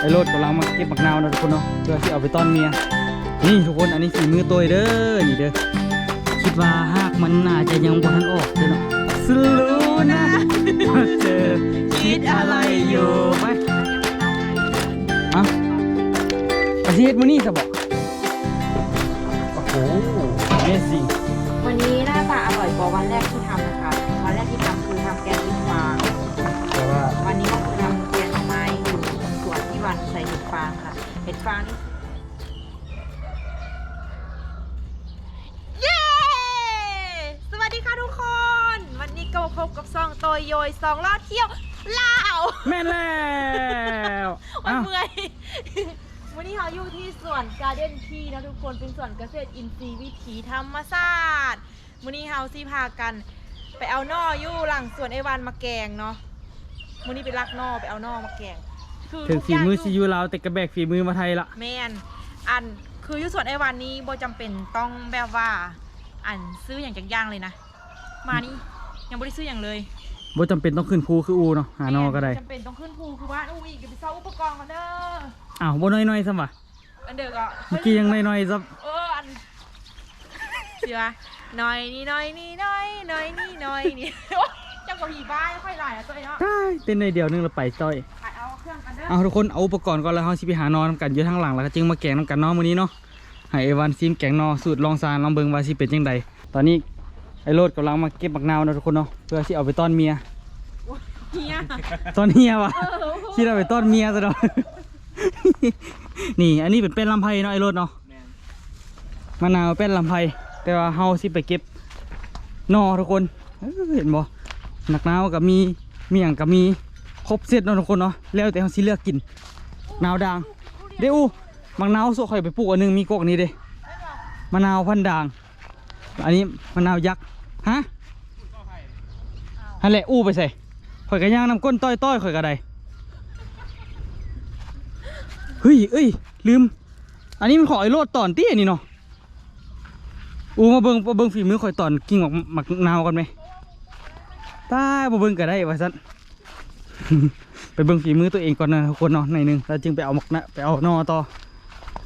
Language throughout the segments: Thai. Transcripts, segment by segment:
ไอ้โรดกำลังมาเก็บบักนาวนะทุกคนเนาะเพื่อที่เอาไปต้อนเมียนี่ทุกคนอันนี้ฝีมือตัวเด้อนี่เด้อคิดว่าหากมันน่าจะยังบ่ทันออกเด้อเนาะสลูนะเจอคิดอะไรอยู่ไหมอะอาทิตย์มื้อนี้ซะบ่โอ้โห amazing วันนี้หน้าตาอร่อยกว่าวันแรกที่ ฟางค่ะ เห็ดฟางนี่เย้ สวัสดีค่ะทุกคน วันนี้ก็มาพบกับซองโตยโยยซองลอดเที่ยวลาวแม่นแล้วโอ้ยอ้าวเมื่อยวันนี้เราอยู่ที่สวนการ์เด้นทีนะทุกคนเป็นสวนเกษตรอินทรีย์วิถีธรรมศาสตร์วันนี้เฮาซีพากัน ไปเอานออยู่หลังสวนไอวานมาแกงเนาะวันนี้ไปลักนอไปเอานอมาแกง คือถึงทุกฝีย่างมืออยู่ซียูเราวแต่กระแบกฝีมือมาไทยละแมนอันคืออยุสวนไอวันนี้โบจำเป็นต้องแบบว่า อันซื้ออย่างจากอย่างเลยนะ มานี่ยังไม่ได้ซื้ออย่างเลยบ่จำเป็นต้องขึ้นภูคืออูเนาะหานอก็ได้จำเป็นต้องขึ้นภูคือว่าอู้อีกเดี๋ยวไปเซาอุปกรณ์กันเด้ออ้าวบ่น้อยๆซะว่ะอันเด็กอะเมื่อกี้ยังน้อยๆซะเอออันเสียหน่อยนี่หน่อยนี่หน่อยหน่อยนี่หน่อยนี่โอ๊ยเจ้ากับผีบ้าไม่ค่อยหลายอะตัวเองเนาะได้เต้นในเดียวนึงแล้วไปจ้อย ไปเอาเครื่องกันเด้อเอาทุกคนเอาอุปกรณ์ก่อนแล้วเฮาสิไปหานอนำกันอยู่ทางหลังแล้วก็จึงมาแกงนำกันเนาะมื้อนี้เนาะให้เอวันซิมแกงนอสูตรลองซานลองเบิ่งว่าสิเป็นจังไดตอนนี้ไอ้โรดกำลังมาเก็บบักนาวนะทุกคนเนาะเพื่อสิเอาไปต้อนเมีย เฮียต้อนเฮียวะเออคิดเอาไปต้อนเมียซะเนาะ นี่อันนี้เป็นเป็นลำไผ่เนาะไอ้โรดเนาะมะนาวเป็นลำไผ่แต่ว่าเฮาสิไปเก็บนอทุกคนเอ้อเห็นบ่ หนักหนาวกับมีมีหยังกับมีครบเสร็จเนาะทุกคนเนาะแล้วแต่เฮาสิเลือกกินหนาวด่างเด้อูมังนาวสุข่อยไปปลูกอันหนึงมีกอกนี้เด้มะนาวพันด่าง อันนี้มะนาวยักษ์ฮะฮันแหละอู้ไปใส่ข่อยกระย่างน้ำก้นต้อยต้อยข่อยกระไดเฮ้ยเอ้ยลืม อันนี้มันขอไอ้โลดตอนตี้อันนี้เนาะอูมาเบิงมาเบิงฝีมือข่อยตอนกิ่งหมักหมักนาวกันไหม ตายมาเบิ่งก็ได้ว่าซั่น ไปเบิ่งฝีมือตัวเองก่อนนะทุกคนเนาะในหนึงแล้วจึงไปเอาหมักนะไปเอานอต่อ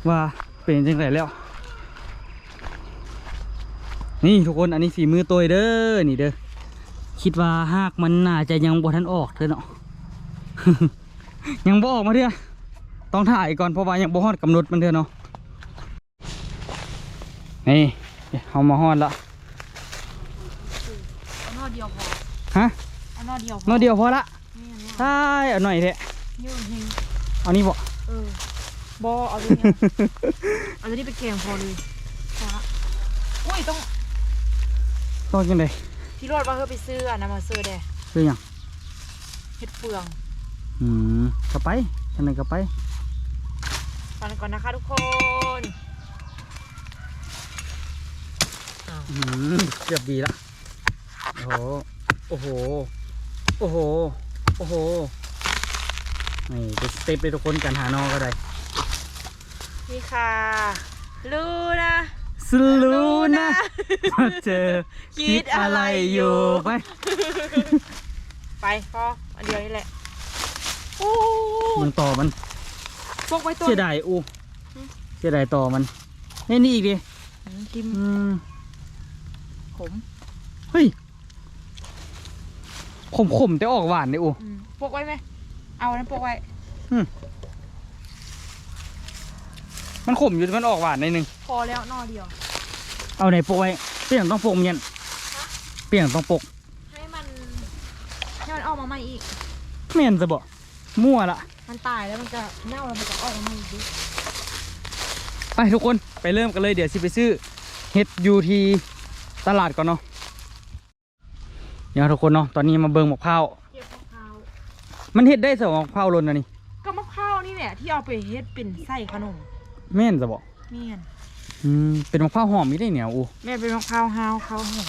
ว่าเป็นจังไรแล้ว นี่ทุกคนอันนี้ฝีมือตัวเด้อนี่เด้อคิดว่าหากมันน่าจะยังบ่ทันออกเด้อเนาะ ยังบ่ออกมาเด้อต้องถ่ายก่อนเพราะว่ายังบ่ฮอดกำหนดมันเด้อเนาะนี่เอามาฮอดละ เอานอเดียวพอ ฮะเอานอเดียวพอนอเดียวพอละนี่อันเนี้ยใช่เอาหน่อยเถอะเยอะจริงเอานี่บ่ เออบอเอาตัวเนี้ยเอาตัวนี้ไปแกงพอเลยพอละอุ้ยต้องต้องจังไดพี่รอดว่าเธอไปซื้ออันนั้นมาซื้อเด้คือหยังเห็ดเฟืองอืมก็ไปจังไดก็ไปฟังก่อนนะคะทุกคนอ้าวอืมเกือบดีละโอ้โหโอ้โห โอ้โห โอ้โห นี่เป็นสเต็ปเลยทุกคนการหานอก็ได้ นี่ค่ะ ลูนะสลูนะมาเจอ คิดอะไรอยู่ไป ไปพออันเดียวนี่แหละโอ้มึงต่อมันพกไว้ตัว เสียดายอูอืมเสียดายต่อมันนี่นี่อีกดิกิมอืมผมเฮ้ย ขมขมๆแต่ออกหวานเลยอูอืมพกไว้ไหม เอาอันนั้นพกไว้มันขมอยู่แต่มันออกหวานในอยหนึงพอแล้วนอเดียว เอาไหนปกไว้เปลี่ยนต้องปกเนี่ยเปลี่ยนต้องปก ให้มันให้มันออกมาใหม่อีกเมียนจะบอกมั่วละมันตายแล้วมันจะเน่าแล้วมันจะออกมาใหม่อีกดิไปทุกคนไปเริ่มกันเลยเดี๋ยวสิไปซื้อเห็ดอยูทีตลาดก่อนเนาะ เดี๋ยวทุกคนเนาะตอนนี้มาเบิ่งมะพร้าวเก็บมะพร้าวมันเห็ดได้สองมะพร้าวหล่นนะนี่ก็มะพร้าวนี่แหละที่เอาไปเฮ็ดเป็นไส้ขนมแม่นจะบอกเมียนอืมเป็นมะพร้าวหอมไม่ได้เนี่ยอูแม่เป็นมะพร้าวฮาวเขาหง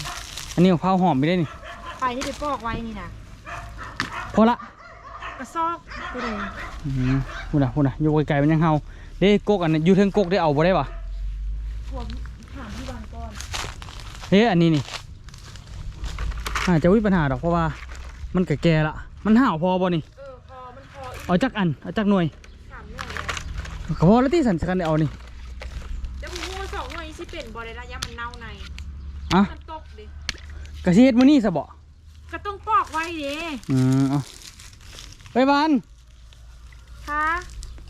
อันนี้มะพร้าวหอมไม่ได้นี่ไปที่ไปปอกไว้นี่นะพอละกระซอกตัวเองอืมพูดนะพูดนะอยู่ไกลๆมันยังเฮาเด้กกอันนั้นอยู่เทิงกกได้เอาบ่ได้ปะพวกถามพี่บางก่อนเฮ้ยอันนี้นี่ อาจจะวิปัญหาดอกเพราะว่า มันก็แก่ละมันห่าวพอบ่นี่เออพอมันพออีกเอาจักอันเอาจักหน่วยสามหน่วยก็พอแล้วที่สันสกันได้เอานี่จะพูดว่าสองหน่วยสิเป็นบอได้ระยะมันเน่าในอะมันตกดิกระเฮ็ดมื้อนี้ซะบ่ก็ต้องปอกไว้เด้อืมเอาไปบ้านค่ะ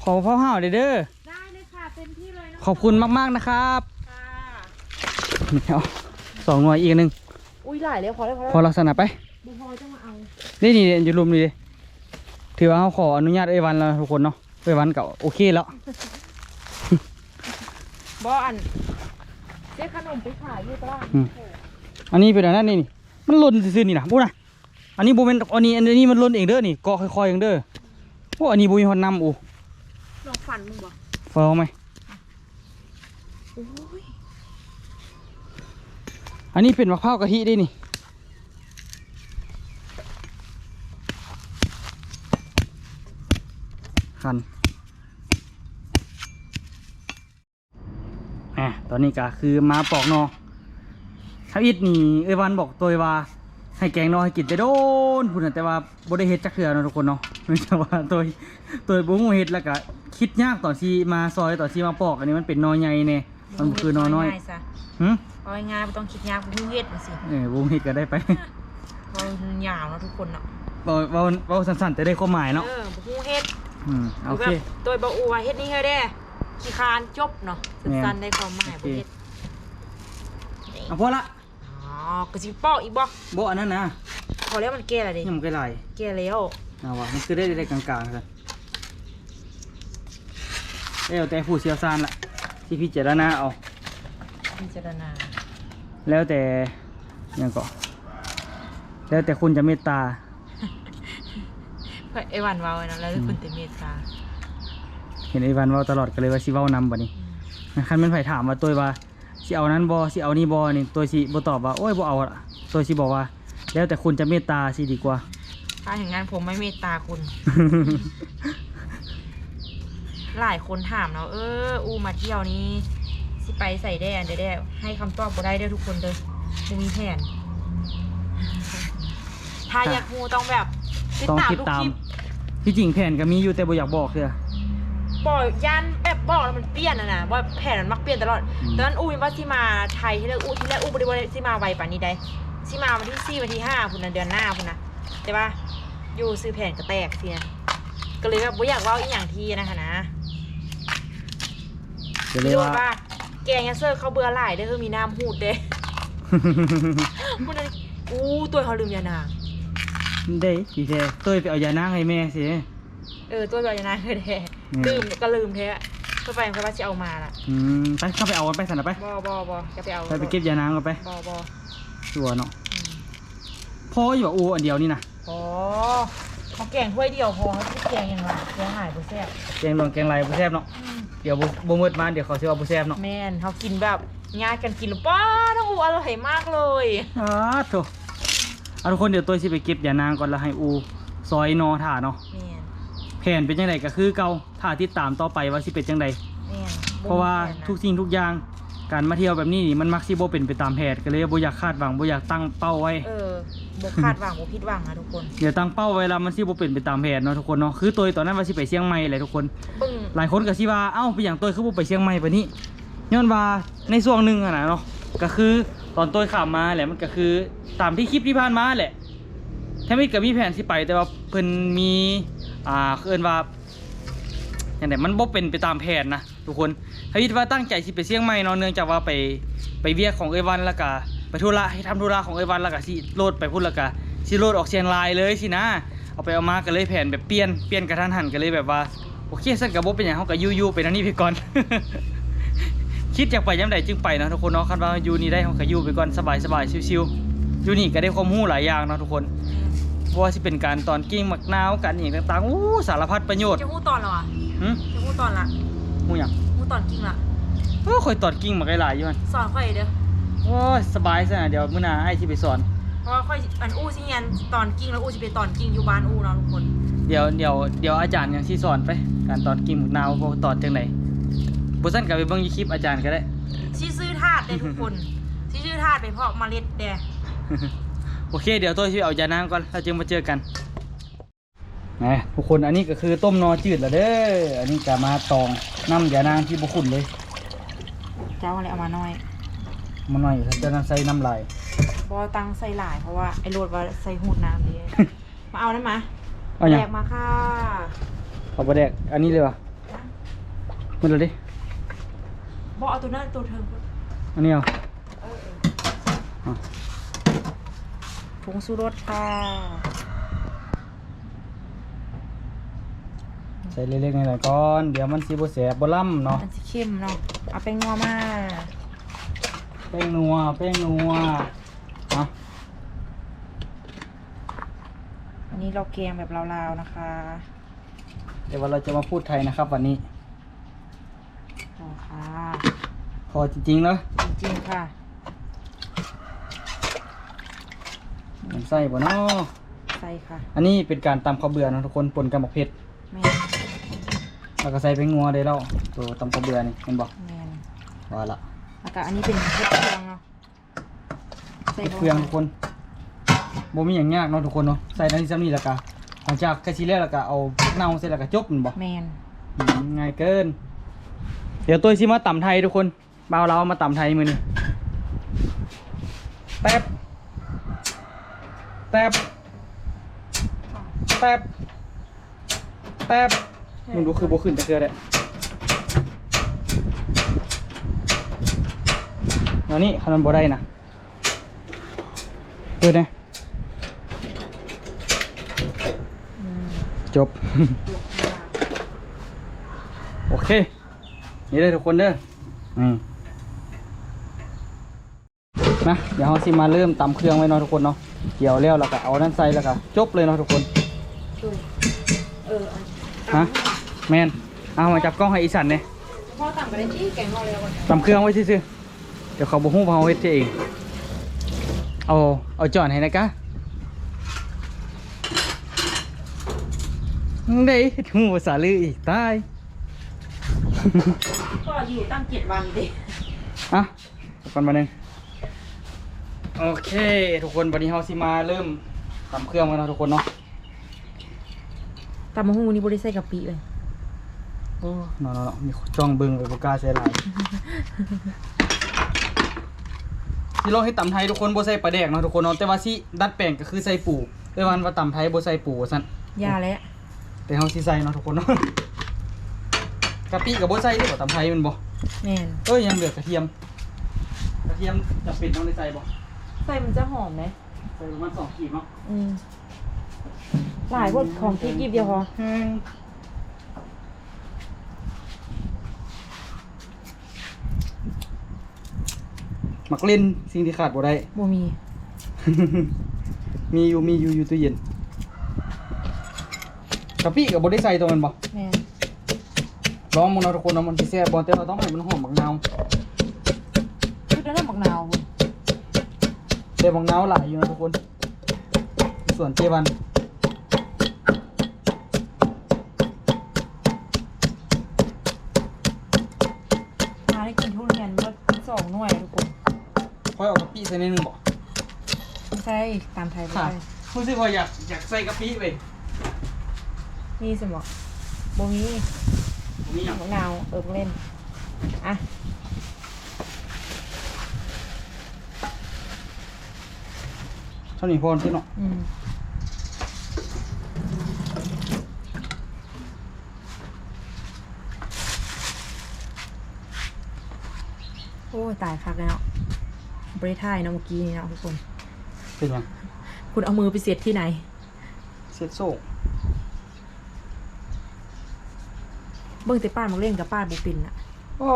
ขอพ่อห้าวเด้อเด้อได้เลยค่ะเต็มที่เลยนะขอบคุณมากๆนะครับค่ะ นี่เอาสองหน่วยอีกอันหนึง อุ้ยหลายเลยพอแล้วพอแล้วพอลักษณะไปบุพอจะมาเอานี่นี่อยู่รุมนี่ดิถือว่าเขาขออนุญาตเอ้ยวันแล้วทุกคนเนาะเอ้ยวันก็โอเคแล้วบออันเจ๊ขนมไปขายอยู่ตลาดอืมอันนี้เป็นอันนั้นนี่นี่มันหล่นซื่อๆนี่นะพูดนะอันนี้โบเป็นอันนี้อันนี้มันหล่นเองเด้อนี่เกาะค่อยๆเองเด้อโอ้อันนี้บุมีคนนำอูลองฟันมึงบ่ฟังไหม โอ้ย อันนี้เป็นมะพร้าวกะทิได้นี่คันแหมตอนนี้ก็คือมาปอกนอถ้าอิดนี่เอ้ยวันบอกตัวว่า ให้แกงนอให้กินแต่โดนพูดนะแต่ว่าบ่ได้เฮ็ดจักเทื่อเนาะทุกคนเนาะเนื่องจากว่าตัวตัวบ่ฮู้เฮ็ดแล้วก็คิดยากตอนที่มาซอยตอนที่มาปอกอันนี้มันเป็นนอใหญ่แน่มันบ่คือนอน้อยง่ายๆซะหึ เอาง่ายๆไม่ต้องคิดยากบุ้งเฮ็ดมาสิเออบ่ฮู้เฮ็ดก็ได้ไปเพราะมันยาวเนาะทุกคนเนาะเว้าเว้าเว้าสั้นๆแต่ได้ความหมายเนาะเออบุ้งเฮ็ดอืมโอเคแบบตัวบะอูว่าเฮ็ดนี่เฮ้ยเด้ขี้คานจบเนาะสั้นๆได้ความหมายโอบ่เคเฮ็ดเอาพอละอ๋อกระสิปอกอีกบ่บ่อันนั้นนะพอแล้วมันแก่แล้วดิยังบ่ไกลไหลแก่แล้วเอาว่ะมันคือได้ได้กลางๆกันแล้วแต่ผู้เชี่ยวชาญล่ะที่พิจารณาเอาพิจารณา แล้วแต่หยังก็แล้วแต่คุณจะเมตตาเพื่อไอ้วันเว้าไว้เนาะแล้วคุณแต่เมตตา เห็นไอ้วันเว่าตลอดก็เลยว่าสิเว้านำบัดนี้คันแม่นไผถามว่าตัวว่าสิเอานั้นบ่สิเอานี่บ่นี่ตัวสิบ่ตอบว่าโอ้ยบ่เอาละตัวสิบอกว่า แล้วแต่คุณจะเมตตาสิดีกว่าถ้าอย่างนั้นผมไม่เมตตาคุณ หลายคนถามเนาะเอออูมาเที่ยวนี้ สิไปใส่แดนเด้อๆให้คำตอบบ่ได้เด้อทุกคนเลยบ่มีแผนถ้าอยากฮูต้องแบบติดต้องตามติดทุกตาม คลิปที่จริงแผนก็มีอยู่แต่บ่อยากบอกเด้อ บอกยันแบบบอกแล้วมันเปลี่ยนอะนะว่าแผนมันมักเปลี่ยนตลอดอืม ตอนนั้นอูว่าสิมาไทยที่แรกอูที่แรกอูบริวารสิมาไวป่านนี้ได้สิมาวันที่สี่วันที่ห้าพุ่นนะเดือนหน้าพุ่นนะแต่ว่าอยู่ซื้อแผนก็แตกเสียก็เลยแบบบ่อยากเว่าอีหยังทีนะคะนะ ก็เลยรู้ว่าว่า แกงยันเซอร์เขาเบื่อหลายเด้อคือมีน้ำหูดเด้พุ่นนั้นอู้ตัวเขาลืมยานาง ได้ดีแท้ตัวไปเอายานางให้แม่สิเออตัวเบื่อยานางคือแท้อืมลืมก็ลืมแท้เพื่อไปเพื่อว่าจะเอามาล่ะอืมไปเข้าไปเอากันไปสั่นนะไปบอบอบอจะไปเอาไปไปเก็บยานางกันไปบอบอตัวเนาะอืมพออยู่ว่าอูอันเดียวนี่นะอ๋อ เขาแกงถ้วยเดียวพอเขาที่แกงยังไงแกงหายไปแซ่บแกงลองแกงไรบ่แซ่บเนาะเดี๋ยวบ่บ่มืดมาเดี๋ยวเขาสิว่าบ่แซ่บเนาะแม่นเขากินแบบญาติกันกินหรือป้าทั้งอูอร่อยมากเลยอ้าโถเอาทุกคนเดี๋ยวตัวสิไปเก็บยานางก่อนแล้วให้อูซอยนอถ่าเนาะแม่นแผนเป็นจังไดก็คือเก่าถ้าติดตามต่อไปว่าสิเป็นจังไดแม่นเพราะว่าทุกสิ่งทุกอย่าง การมาเที่ยวแบบนี้นี่มันมักสิบ่เป็นไปตามแผนก็เลยบ่อยากคาดหวังบ่อยากตั้งเป้าไว้ เออบกคาดหวังบกผิดหวังนะทุกคน เดี๋ยวตั้งเป้าไว้แล้วมันสิบ่เป็นไปตามแผนเนาะทุกคนเนาะคือตัวตอนนั้นว่าสิไปเชียงใหม่แหละทุกคน ปึ้งหลายคนก็สิว่าเอ้าไปอย่างตัวคือบ่ไปเชียงใหม่ปะนี้ย้อนว่าในช่วงหนึงอะนะเนาะก็คือตอนตัวขับมาแหละมันก็คือตามที่คลิปที่ผ่านมาแหละแทมิดก็มีแผนสิไปแต่ว่าเพิ่นมีอ่าเอิ้นว่าอย่างไดมันบ่เป็นไปตามแผนนะ ทุกคนทวิตว่าตั้งใจสิไปเชียงใหม่เนาะเนื่องจากว่าไปไปเวียกของเอยวันแล้วก็ไปธุระให้ทำธุระของเอยวันแล้วก็สิโลดไปพุ่นแล้วก็สิโลดออกเชียงรายเลยสินะเอาไปเอามาก็เลยแผนแบบเปลี่ยนเปลี่ยนกระทันหันก็เลยแบบว่าโอเคสั่นกับบ่เป็นอย่างเฮาก็ยู่ๆไปนั่นนี่ไปก่อน คิดอยากไปยามใดจึงไปเนาะทุกคนเนาะคันว่าอยู่นี่ได้เฮาก็อยู่ไปก่อนสบายๆชิวๆอยู่นี่ก็ได้ความรู้หลายอย่างเนาะทุกคนเพราะว่าสิเป็นการตอนกิ้งหมักนาวกันอหย่างต่างๆอู้สารพัดประโยชน์จะพูดตอนเหรอวะหึจะพูดตอนละ ฮู้หยังพูดตอนกิ้งละโอ้ค่อยตอนกิ้งหมักหลายๆอยู่หั่นสอนค่อยเด้อโอ้ยสบายซะนะเดี๋ยวมื้อหน้าอ้ายสิไปสอน เพราะว่าค่อยอันอู้สิเงียนตอนกิ้งแล้วอู้จะไปตอนกิ้งอยู่บ้านอู้เนาะทุกคนเดี๋ยวเดี๋ยวเดี๋ยวอาจารย์ยังสิสอนไป การตอนกิ้งหมักนาวบ่ตอนจังไดบ่ซั่นก็ไปเบิ่งอยู่คลิปอาจารย์ก็ได้ที่ซื้อธาตุได้ทุกคนที่ซื้อธาตุไปเพาะเมล็ดแดโอเค เดี๋ยวตัวช่วยเอายาน้ำก่อนเราจึงมาเจอกันนะทุกคนอันนี้ก็คือต้มนอจืดแล้วเด้ออันนี้จะมาตอง น้ำยานางที่บุขุนเลย เจ้าอะไรเอามาหน่อยมันหน่อยฉันจะนำใส่น้ำลายบอตังใส่หลายเพราะว่าไอ้โรดว่าใส่หูดน้ำดีมาเอานะมาเอาอย่างแยกมาค่ะเอาปลาแดกอันนี้เลยวะมันเลยดิบอเอาตัวนั้นตัวเทิงอันนี้เอาเออเออผงสูรสค่ะ ใส่เล็กๆหน่อยๆก่อน เดี๋ยวมันสีบแสบบล่ำเนาะอันสีเข้มเนาะเอาแป้งนัวมาแป้งนัวแป้งนัวเอาอันนี้เราแกงแบบลาวๆนะคะเดี๋ยววันเราจะมาพูดไทยนะครับ วันนี้ต่อค่ะพอจริงๆแล้วจริงๆค่ะมันใส่บ่เนาะใส่ค่ะ อันนี้เป็นการตำข้าวเบื่อเนาะทุกคนปนกับหมกเผ็ดแมน แล้วก็ใส่แป้งนัวได้แล้วตัวตำข้าวเบื่อนี่เห็นบอกแมนว่าละแล้วก็อันนี้เป็นเห็ดเครื่องเนาะใส่เครื่องทุกคนบ่มีอย่างยากเนาะทุกคนเนาะใส่ในที่ซ้ำนี่แล้วก็หลังจากกระชีแล้วแล้วก็เอาพริกเน่าใส่แล้วก็จบแมันบ่แมนอืมง่ายเกิน เดี๋ยวตัวซิมาต่ำไทยทุกคนเบาเรามาต่ำไทยมือนี่แป๊บแป๊บแป๊บแป๊บ มึงดูคือโบขึ้นจะเกลือเลยแล้วนี่ขนาดโบได้นะเปิดนะอืมจบยกมาโอเค นี่เลยทุกคนเด้ออืมนะเดี๋ยวเราสิมาเริ่มตำเครื่องไว้เนาะทุกคนเนาะเกี่ยวแล้วแล้วก็เอานั่นใส่แล้วก็จบเลยเนาะทุกคนช่วยเอออันฮะ แมนเอามาจับกล้องให้อีสันเนี่ยพ่อต่ำไปได้ที่แกงเราเร็วกว่าตำเครื่องไว้ซื่อๆเดี๋ยวเขาบอกฮู้ว่าเขาเฮ็ดเอง เอาเอาจอนให้นะกะได้หูภาษาลืออีกตายก็อยู่ตั้งเจ็ดวันดิอะก่อนมาหนึ่งโอเค ทุกคนวันนี้เราสิมาเริ่มทำเครื่องกันเนาะทุกคนเนาะตำมะฮูนี่บริใส่กะปิเลยโอ้เนาะเนาะเนาะมีจ้องเบิ่งเลยบกล้าใช้หลายที่ลองให้ตำไทยทุกคนบ่ใส่ปลาแดกเนาะทุกคนเนาะแต่ว่าสิดัดแปลงก็คือใส่ปูแต่ว่าว่าตำไทยบ่ใส่ปูว่าซั่นยาแล้วแต่เฮาสิใส่เนาะทุกคนเนาะกะปิกับบ่ใส่เด้อบ่ตำไทยแมันบ่แม่นเอ้ยยังเหลือกระเทียม กระเทียมจะเป็นต้องได้ใส่บ่ใส่มันจะหอมไหมใส่ประมาณ2ขีดเนาะอืมหลายพวกของที่กิบเดียวพอ แห้ง มักเล่นสิ่งที่ขาดบ่ได้ บ่มี มีอยู่มีอยู่อยู่ตู้เย็นกะปิกับบได้ใส่ตัวมันบ่แม่นลองมึงเนาะทุกคนเนาะมันสิแซ่บบ่แต่เราต้องให้มันหอมบักนาวชุดนั้นนะบักนาวพุ่นแต่บักนาวหลายอยู่นะทุกคน ส่วนเจวันมาได้กินทุเรียนเมื่อสองหน่วยทุกคน ค่อยเอากะปิใส่นิดนึงบ่ไม่ใช่ตามไทยไม่ค่ะได้รู้สึกว่าอยากอยากใส่กะปิเว้ยมีสมองบ่มีมีหยังบักนาวเอิบเล่น อะเท่านี้พอที่เนาะอืมโอ้ยตายคักแล้ว บริทายเนาะเมื่อกี้นี่เนาะทุกคน เป็นหยังคุณเอามือไปเสียดที่ไหนเซ็ตโซ่เบิ่งแต่ป้านมาเล่นกับป้านบุปินอะโอ้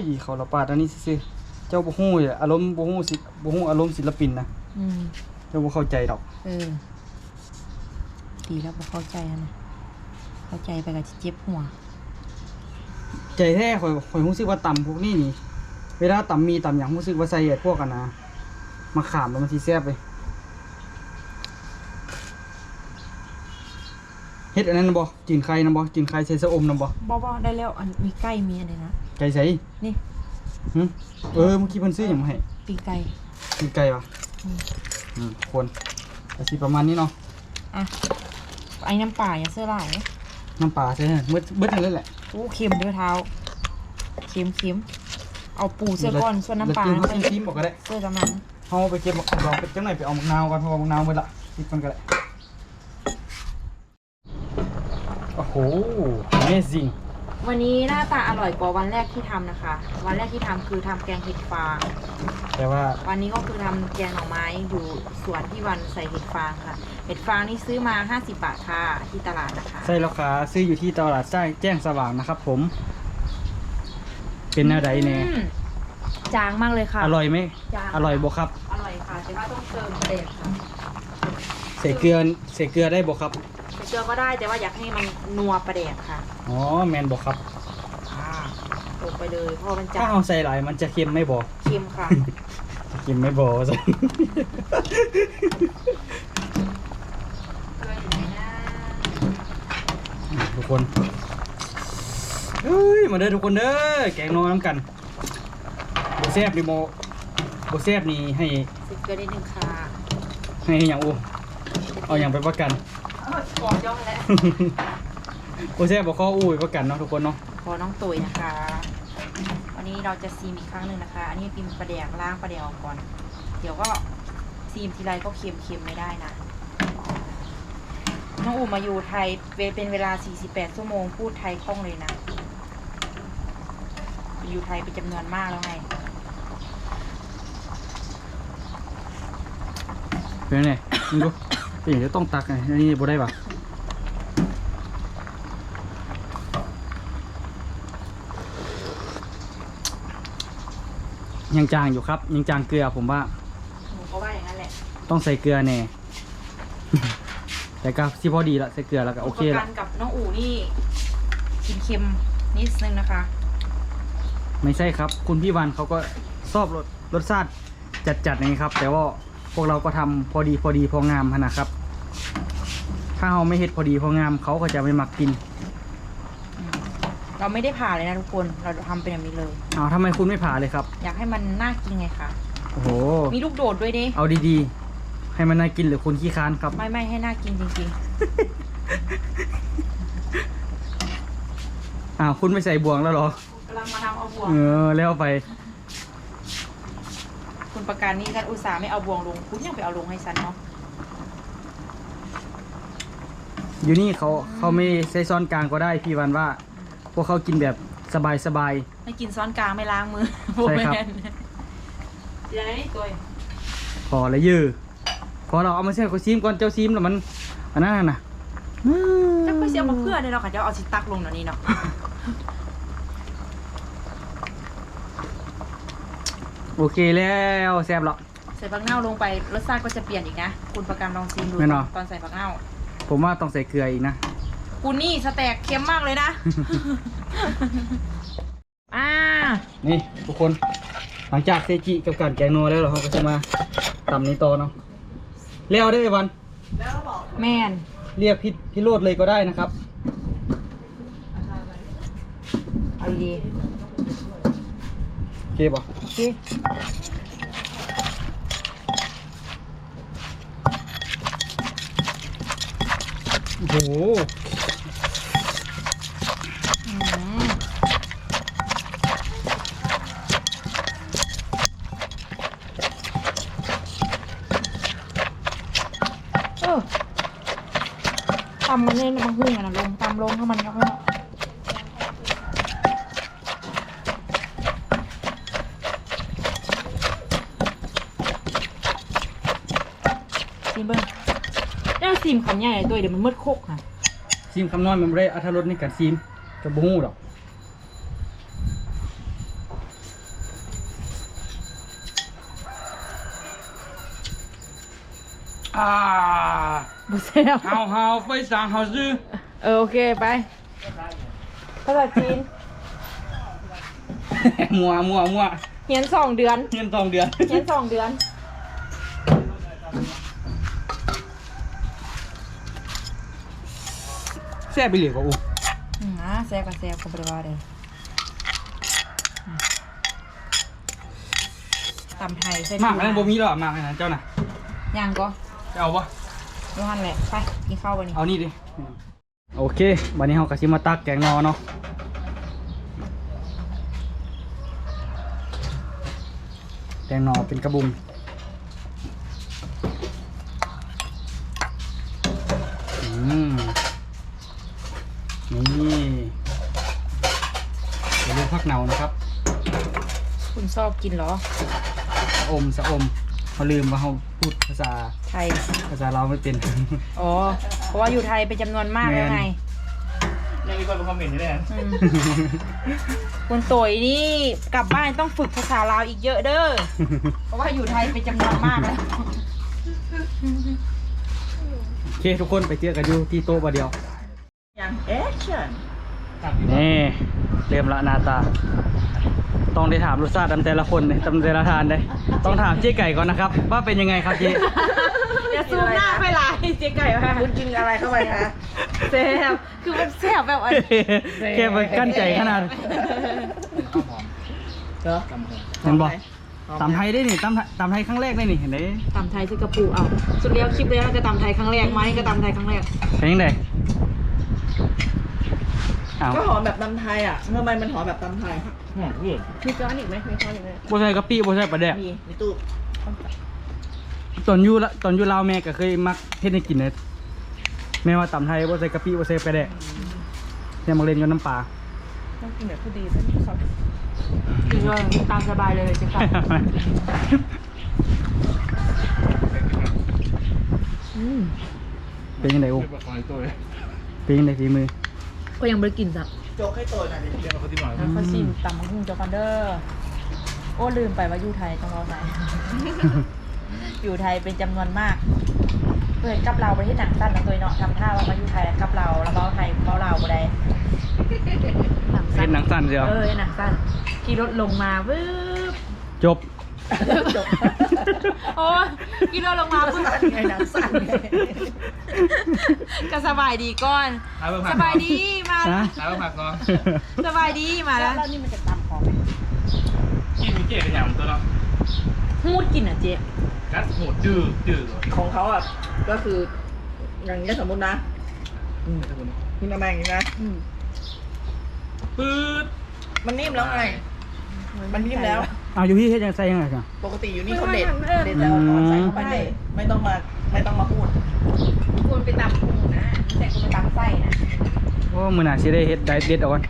ยเขาละปาดอันนี้ซื่อๆเจ้าบ่ฮู้เลยอารมณ์บ่ฮู้สิบ่ฮู้อารมณ์ศิลปินนะอืมเจ้าบ่เข้าใจดอก เออ ดีแล้วบ่เข้าใจอะนะ เข้าใจไปกับเจ็บหัว ใจแท้ข่อยข่อยรู้สึกว่าตำพวกนี้นี่ เวลาตำมีตำหยังรู้สึกว่าใส่ไอ้พวกกันนะมาขามแล้วมันสิแซ่บเลยเฮ็ดอันนั้นนะบ่จีนไข่นะบ่จีนไข่ใส่สะอมนะบ่บ่บ่ได้แล้วอันมีไก่มีอะไรนะไก่ใส่นี่หึเออเมื่อกี้เพิ่นซื้อหยังมาให้ปีกไก่มีไก่ปะอืมอืมคนก็สิประมาณนี้เนาะอะไอ้น้ำป่าอย่าเสื้อลายน้ำปลาใช่ไหมเบิดเบิดนั่นเลยแหละโอ้เค็มเด้อเท้าเค็มเค็ม เอาปูเสื้อก้อนส่วนน้ำปลาแล้วเสื้จิ้มจิ้มบอกก็ได้อน้ำมันเฮาไปเก็บมะลองไปจังไหนไปเอามะนาวกันเพราะว่ามะนาวหมดละติดมันก็ได้โอ้โห amazing วันนี้หน้าตาอร่อยกว่าวันแรกที่ทำนะคะ วันแรกที่ทำคือทำแกงเห็ดฟางแต่ว่าวันนี้ก็คือทำแกงหน่อไม้อยู่สวนที่วันใส่เห็ดฟางค่ะ เห็ดฟางนี่ซื้อมา 50 บาทค่ะที่ตลาดนะคะไส้ราคาซื้ออยู่ที่ตลาดใต้แจ้งสว่างนะครับผม เป็นแนวใดแน่อืมจางมากเลยค่ะอร่อยไหมจางอร่อยบ่ครับอร่อยค่ะแต่ว่าต้องเติมเกลือค่ะใส่เกลือใส่เกลือได้บ่ครับใส่เกลือก็ได้แต่ว่าอยากให้มันนัวประเดกค่ะอ๋อแมนบ่ครับ อ่าลงไปเลยเพราะมันจะถ้าเอาใส่หลายมันจะเค็มไม่บ่เค็มค่ะจะเค็มไม่บ่จ้ะเกลืออยู่ไหนนะทุกคน เฮ้ยมาเด้อทุกคนเด้อแกงนอน้ำกันบ่แซ่บนี่บ่บ่แซ่บนี่ให้ใส่เกลือนิดนึงค่ะให้อย่างอูเอาอย่างไปประกันขอจ้องแล้วบ่แซ่บบ่ข้ออู้ไปประกันเนาะทุกคนเนาะขอน้องตุ๋ยนะคะ วันนี้เราจะซีมอีกครั้งหนึ่งนะคะ อันนี้พิมพ์ประแดกล้างประแดกออกก่อน เดี๋ยวก็ซีมทีไรก็เค็มๆไม่ได้นะน้องอูมาอยู่ไทยเป็นเวลา 48 ชั่วโมงพูดไทยคล่องเลยนะ อยู่ไทยเป็นจำนวนมากแล้วไง เป็นไงมึงดูเอ๊ะเดี๋ยวต้องตักไงอันนี้บ่ได้ปะยังจางอยู่ครับ ยังจางเกลือผมว่า หนูก็ว่าอย่างนั้นแหละต้องใส่เกลือแน่ แต่ก็ที่พอดีละใส่เกลือแล้วก็โอเคประละกันกับน้องอูนี่กินเค็มนิดนึงนะคะ ไม่ใช่ครับ คุณพี่วันเขาก็ชอบรสรสชาติจัดๆอย่างนี้ครับ แต่ว่าพวกเราก็ทำพอดีพอดีพองามหั้นนะครับ ถ้าเราไม่เฮ็ดพอดีพองามเขาก็จะไม่มักกินเราไม่ได้ผ่าเลยนะทุกคนเราทำเป็นแบบนี้เลยอ้าวทำไมคุณไม่ผ่าเลยครับ อยากให้มันน่ากินไงคะโอ้โหมีลูกโดดด้วยดิเอาดีๆ ให้มันน่ากินหรือคุณขี้ค้านครับ ไม่ไม่ให้น่ากินจริงอ้าวคุณไม่ใส่บวงแล้วเหรอ วงเออแล้วไป คุณประกันนี่กันอุตส่าห์ไม่เอาบวงลง คุณยังไปเอาลงให้ฉันเนาะอยู่นี่เขาเขาไม่ใช้ซ้อนกลางก็ได้พี่วันว่า พวกเขากินแบบสบายไม่กินซ้อนกลางไม่ล้างมือใช่ครับโแม่นเดี๋ยวนี้ตัวๆพอและยือพอเราเอามาเส้นเขาซีมก่อนเจ้าซีมแล้วมันอันนั้นน่ะจะไปเสียมาเพื่อเนี่ยเราค่ะจะเอาชิตักลงเดี๋ยวนี้เนาะ โอเคแล้วแซ่บแล้วใส่ผักเน่าลงไปรสชาติก็จะเปลี่ยนอีกนะ คุณประกันลองชิมดูแน่นอน ตอนใส่ผักเน่า ผมว่าต้องใส่เกลืออีกนะ คุณนี่สแต็กเค็มมากเลยนะ อ่านี่ทุกคน หลังจากเซจิกับการแกงนัวแล้วเราก็จะมาตำนี้ต่อเนาะเลี้ยวได้อวัน แมนเรียกพี่พี่โรดเลยก็ได้นะครับ เอาดีโอ เคป่ะๆโอเคโอ้โห อืมเออตำมันเนี่ยมันหุ้งอะนะลงตำลงถ้ามันก็ค่อยซีมเบิ้งเจ้า ซีมคำใหญ่ตัวเดี๋ยวมันมืดโคกค่ะ ซีมคำน้อยมันไม่ได้อัธรสในการซีมกับบูฮู้หรอกอ่าบุเซ่บเฮาเฮาไปสั่งเฮาซื้อเออโอเคไปภาษาจีนมัวมัวมัวเฮียนสองเดือนเงินสองเดือนเฮียนสองเดือน แซ่บไปเลยก็อู้อ่าแซ่บก็แซ่บกับเริวารเลยตำไทยใส่หมากอันนั้บ่มีหรอมากอันนั้เจ้าน่ะยังก็จะเอาปะรู้หันแหละไปกินข้าววันนี้เอานี่ดิโอเควันนี้เราก็ชิมาตักแกงนอเนาะแกงนอเป็นกระบุง เดี๋ยวเรื่องพักเนานะครับคุณชอบกินเหรอสะอมสะอมเขาลืมว่าเขาพูดภาษาไทย ภาษาเราวไม่เป็น อ๋อ เพราะว่าอยู่ไทยเป็นจำนวนมากแล้วไง ยังมีคนมาคอมเมนต์อยู่เลยนะอืมคุณโตยนี่กลับบ้านต้องฝึกภาษาลาวอีกเยอะเด้อ เพราะว่าอยู่ไทยเป็นจำนวนมากแล้ว โอเค ทุกคนไปเจอกันอยู่ที่โต๊ะบาเดียวอย่างแอคชั่น นี่เริ่มละหนาตา ต้องได้ถามรสชาติตามแต่ละคนเลยตามแต่ละทานเลยต้องถามเจ๊ไก่ก่อนนะครับ ว่าเป็นยังไงครับเจ๊อย่าซูมหน้าไปหลายเจ๊ไก่ค่ะคุณกินอะไรเข้าไปคะแซ่บคือมันแซ่บแบบอันแค่มันกั้นใจขนาดเหรอเห็นบอกตำไทยได้นี่ตำไทยตำไทยครั้งแรกได้นี่เห็นไหมตำไทยซื้อกระปูเอา สุดเลี้ยวคลิปเลยนะก็ตำไทยครั้งแรกไหมก็ตำไทยครั้งแรกเป็นยังไง อ้าวก็หอมแบบตำไทยอะทำไมมันหอมแบบตำไทยหอมพูดมีก้อนอีกไหมมีก้อนอีกไหมโบใช่กะปิโบใช่ปลาแดกมีในตู้ตอนอยู่ละตอนอยู่ลาวแม่ก็เคยมักเฮ็ดให้กินเลยแม่ว่าตำไทยโบใส่กะปิโบใส่ปลาแดกเนี่ยมาเล่นกับน้ำปลาต้องกินแบบผู้ดีท่านเขาคือว่าตามสบายเลยเจ๊ไก่เป็นยังไงโอ้เรียกว่าคอยตัวเลยเป็นยังไงฝีมือ ก็ยังไม่ได้กินสักโจกให้ตัวหน่อยดิเรียกว่าเขาที่หน่อยแล้วเขาชิมตำมะฮุ่งเจ้ากันเดอร์โอ้ลืมไปว่าอยู่ไทยต้องรอไหน อยู่ไทยเป็นจำนวนมากเปิดกับเราไปที่หนังสั้นนะตัวเนาะทำท่าว่ามาอยู่ไทยแล้วกับเราแล้วเบ้าไทยเบ้าเราบ่ได้หนังเฮ็สั้ดนหนังสั้นเดียวเออหนังสั้นขี่รถลงมาวืบจบ จบโอ้ยขี่รถลงมาปุ๊บสั้นไงหนังสั้นไงก็สบายดีก่อนหาเบอร์ผัสกบายดีมาฮะหาเบอร์ผักก่อนสบายดีมาแล้วแล้วนี่มันจะตำหอมไหมกินมีเกล็ดเป็นอย่างตัวเนาะมูดกินอะเจ๊กัดหมดจืดจืดของเขาอะก็คือ อย่างนี้ยสมมตินะกินอะไรอย่างนี้นะปื๊ดมันนิ่มแล้วไง มันนิ่มแล้ว เอาอยู่พี่เฮ็ดยังใส่ยังไงกัน ปกติอยู่นี่เขาเด็ดเด็ดแล้วเอาใส่เข้าไปเลยไม่ต้องมาไม่ต้องมาพูดคุณไปตำปูนะแต่คุณไปตำไส้นะโอ้มือหนาสิได้เฮ็ดได้เด็ดเอาก่อน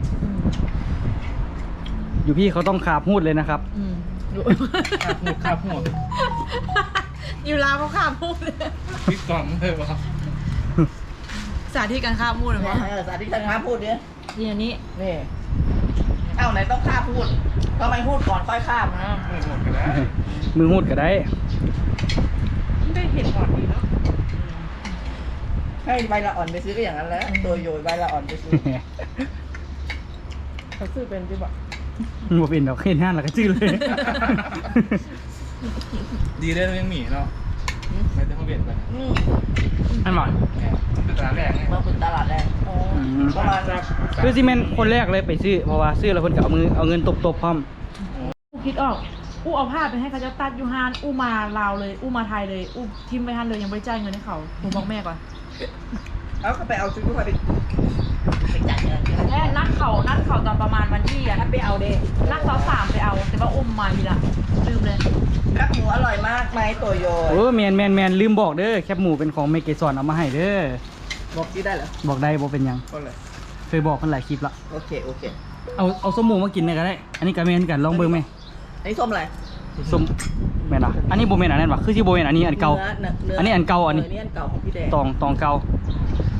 อยู่พี่เขาต้องขาบพูดเลยนะครับอืมข้าวหมดข้าวหมดอยู่ลาวเขาข้ามมูดพริกกล่องเลยวะสาธิตการข้ามมูดเหรอเนี่วะยสาธิตทางค้าพูดเนี่ยนี่อันนี้นี่เอ้าไหนต้องข้าพูด ทำไมพูดก่อนค่อยข้ามนะหมดหมดกันแล้วมือหูดก็ได้ ได้เห็นก่อนดีเนาะให้ใบละอ่อนไปซื้อก็อย่างนั้นแหละตัวโยยใบละอ่อนไปซื้อเขาซื้อเป็นที่บอกบ่เป็นดอกเห็นงานแล้วก็จื้อเลย ดีเลยยังหมีเนาะ ไม่ต้องมาเบียดกันอืมอันบ่เป็นตลาดแรกไงมาเป็นตลาดแรกอ๋อประมาณสักคือซีเมนต์คนแรกเลยไปซื้อเพราะว่าซื้อแล้วเพิ่นก็เอามือเอาเงินตบๆพร้อมอู้คิดออกอู้เอาผ้าไปให้เขาจะตัดอยูฮานอู้มาลาวเลย อู้มาไทยเลย อู้ทิมไปฮันเลยยังไม่ได้จ่ายเงินให้เขาผมบอกแม่ก่อน เอาก็ไปเอาซื้อไป ไปจ่ายเงินแม่นัดเขานัดเขาตอนประมาณวันที่อะถ้าไปเอาเด้นัดเขาสามไปเอา แต่ว่าอุ้มมาทีหละลืมเลยครับหมูอร่อยมากไหมตัวโยยโอ้แมนแมนแมนลืมบอกเด้อแคบหมูเป็นของเมเกซอนเอามาให้เด้อบอกที่ได้เหรอบอกได้บ่เป็นหยังก็เลยเคยบอกเพิ่นหลายคลิปละโอเคโอเคเอาเอาส้มหมูมากินได้ก็ได้ อันนี้ก็แม่นกันลองเบิ่งไหมอันนี้ส้มอะไรส้มแม่นอะอันนี้บ่แม่นอันนั้นวะคือสิบ่แม่นอันนี้อันเก่า เนื้อเนื้อันนี้อันเก่าอันนี้อันนี้อันเก่าของพี่แดงตองตองเก่า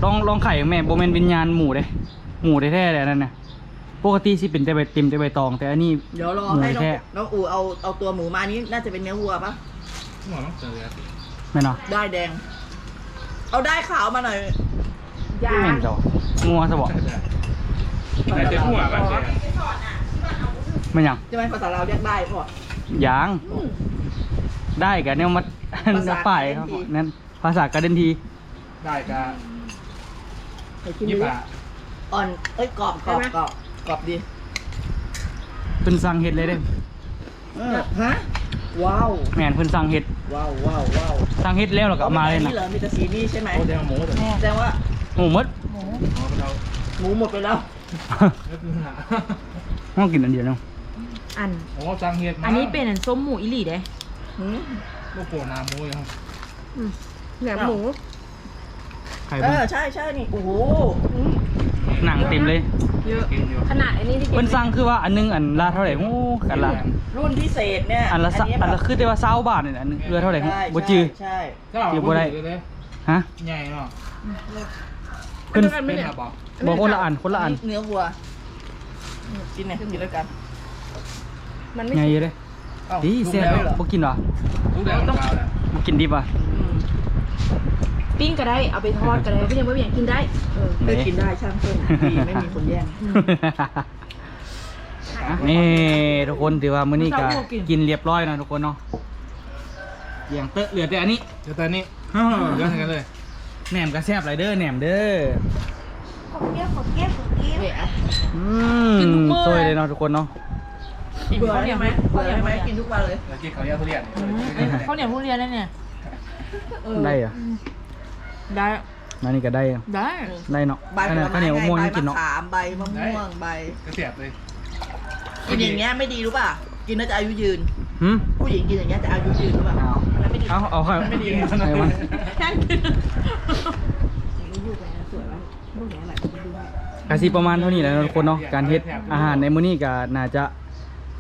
ลองลองไข่แม่บ่แม่นวิญญาณหมูเด้หมูแท้ๆเลยอันนั่นน่ะปกติสิเป็นแต่ใบเต็มแต่ใบตอง แต่อันนี้ เดี๋ยวรอหมูให้น้องแท้ น้องอูเอาเอาตัวหมูมาอันนี้น่าจะเป็นเนื้อวัวปะหมอต้องเจอเลยแม่นเนาะได้แดง เอาได้ขาวมาหน่อยยาแม่นจ้ะงัวซะบ่แต่เจ๊หัวแบบเจ๊แม่นหยังใช่ไหมภาษาเราวเรียกได้พอยางอืมได้กันเนี่ยมา ภาษาฝ่ายครับการเดินทีนั่นภาษากระเด็นทีได้กะเดี๋ ยวกินยี่ดูป่าอ่อน เอ้ยกรอบกรอบกรอบกรอบดีเพิ่นสั่งเห็ดเลยเด้เออฮะ ว้าว แม่นเพิ่นสั่งเห็ดว้าวว้าวว้าวสั่งเห็ดแล้วเราก็เอามาเลยนี่นะเหรอมีแต่สีนี่ใช่ไหมโอ้เดี๋ยวหมูเดี๋ยวแสดงว่าหมูหมดหมูหมอไปเอาหมูหมดไปแล้วเนื้อปูหนาห้องกินอันเดียวเนาะอัน โอ้จังเฮ็ดมาอันนี้เป็นอันส้มหมูอิหลีเด้หืมลูกโป่งน้ำมูอยู่ครับแหนมหมู ไข่เอเบิ่งอใช่ใช่นี่โอ้โหหนังเต็มเลยเยอะกินอยู่ขนาดอันนี้ที่เพิ่นสั่งคือว่าอันหนึงอันละเท่าไหร่โอ้กันละรุ่นพิเศษเนี่ยอันละสะนี้อันแบละบคือแต่ว่า20บาทนี่อันหนึงเรือเท่าไหร่ใช่บ่จื้อ ใช่ก็เราอยู่บ่ได้เลยฮะใหญ่เนาะเพิ่นเป็นครับบอกบอกคนละอันคนละอันเนื้อวัวกินเนี่ยกินด้วยกันมันไม่ไงอยู่เด้เอ้าดีลูกเสียแล้วเหรอบ่กินเหรอลูกแดงต้องเอาแหละบ่กินดิบอะอืม ปิ้งก็ได้ เอาไปทอดก็ได้พี่ยังไม่อยากกินได้เออเออกินได้ช่างเพิ่มดีไม่มีคนแย่ง นี่ทุกคนถือว่ามื้อนี้ก็กินเรียบร้อยนะทุกคนเนาะอย่างเตอะเหลือแต่อันนี้เดี๋ยวตอนนี้เดี๋ยวทำกันเลยแหนมก็แซ่บหลายเด้อแหนมเด้อเว้ยอะอืกินทุกมื้อสวยเลยเนาะทุกคนเนาะเบื่อใช่ไหมเบื่อใช่ไหมกินทุกวันเลยแล้วกินข้าวเหนียวทุเรียนข้าวเหนียวทุเรียนนั่นเนี่ยได้เหรอ ได้ นั่นนี่ก็ได้อะได้ได้เนาะใบผข้าวเหนีลยวไม้ข้าวเหนียวมะม่วงไงยังใบกินมะเนาะขามใบมะม่วงใบก็เสียบเลยกินอย่างเงี้ยไม่ดีรู้ป่ะกินแล้วจะอายุยืน หืม ผู้หญิงกินอย่างเงี้ยจะอายุยืนรู้ป่ะแล้วไม่ดีเอาเอาเอาไม่ดีไหนวะแค่กินกะสิประมาณเท่านี้แหละเนาะทุกคนเนาะการเฮ็ดอาหารในมื้อนี้ก็น่าจะ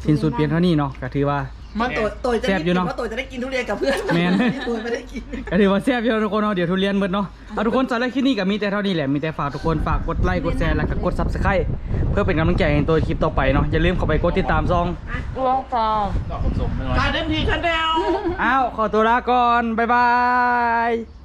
สิ้นสุดเพียงเท่านี้เนาะก็ถือว่า มันตัวตัวจะแซ่ได้บอยู่กินเนอะเพราะตัวจะได้กินทุเรียนกับเพื่อนแม่น ตัวไม่ได้กิน ก็ถือว่าแซ่บอยู่แล้วทุกคนเนาะเดี๋ยวทุเรียนเบิดเนาะเอาทุกคนสำหรับคลิปนี้ก็มีแต่เท่านี้แหละ มีแต่ฝากทุกคนฝากกดไลค์กดแชร์แล้วก็กด Subscribe เพื่อเป็นกำลังใจให้ตัวคลิปต่อไปเนาะอย่าลืมเข้าไปกดติดตามซองรวงฟอง ดอกผสมเลยการเดินทีคันเดียวอ้าวขอตัวลาก่อนบ๊ายบาย